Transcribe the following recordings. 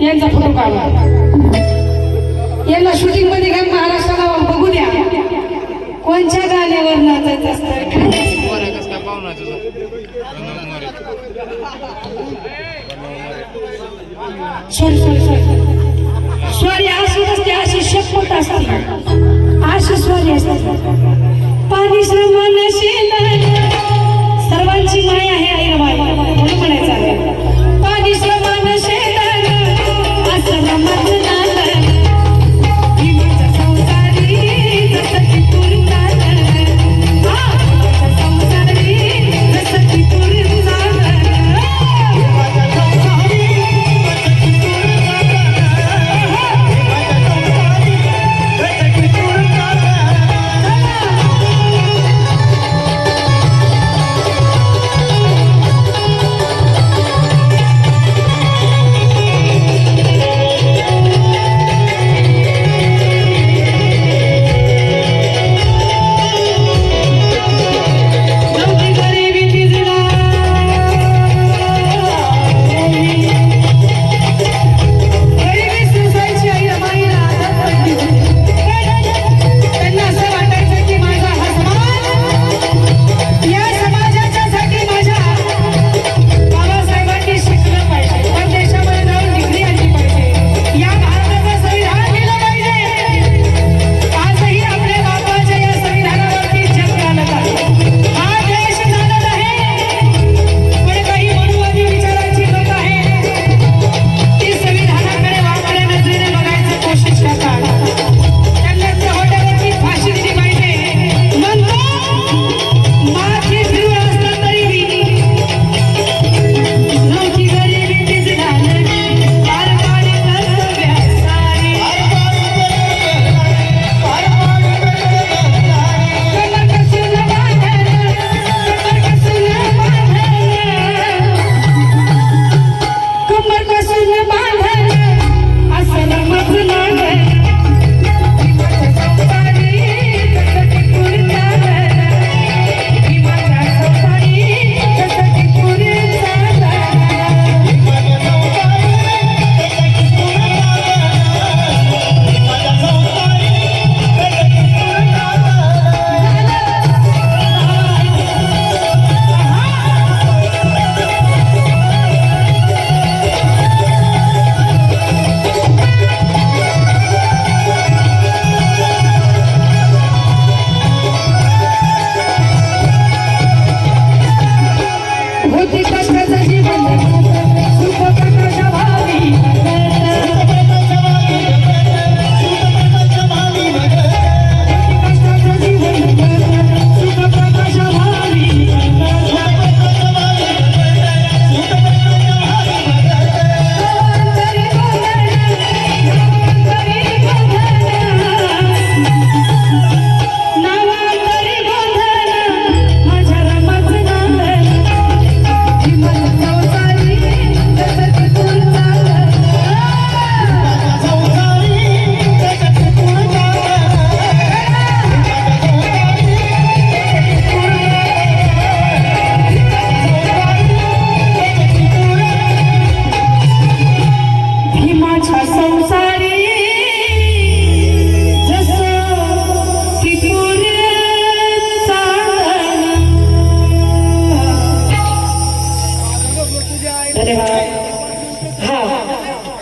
यांचा फोटो काढला यांना शूटिंगमध्ये काय महाराष्ट्राला बघू द्या. कोणच्या गाण्यावर नाचायचं असतं? सॉरी सॉरी सॉरी सॉरी असू नसते अशी शपथ असते अशी सॉरी असते पाणी श्रमण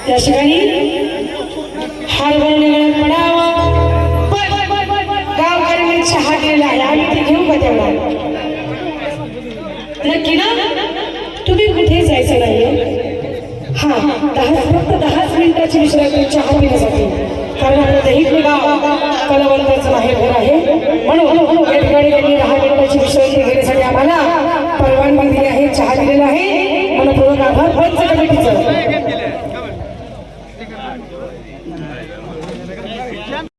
या ठिकाणी हार बनवण्यात पडावा गावकऱ्यांनी चहा केलेला आहे. आम्ही ते घेऊ का तेवढा नक्की ना? तुम्ही कुठे जायचं नाही हा दहा फक्त दहाच मिनिटाची करून चहा पिण्यासाठी. कारण आपलं दैहिक गाव कलावंताचं माहेर घर आहे. म्हणून या ठिकाणी त्यांनी दहा मिनिटाची विश्रांती घेण्यासाठी आम्हाला पूर्वक आभार. कमिटीचं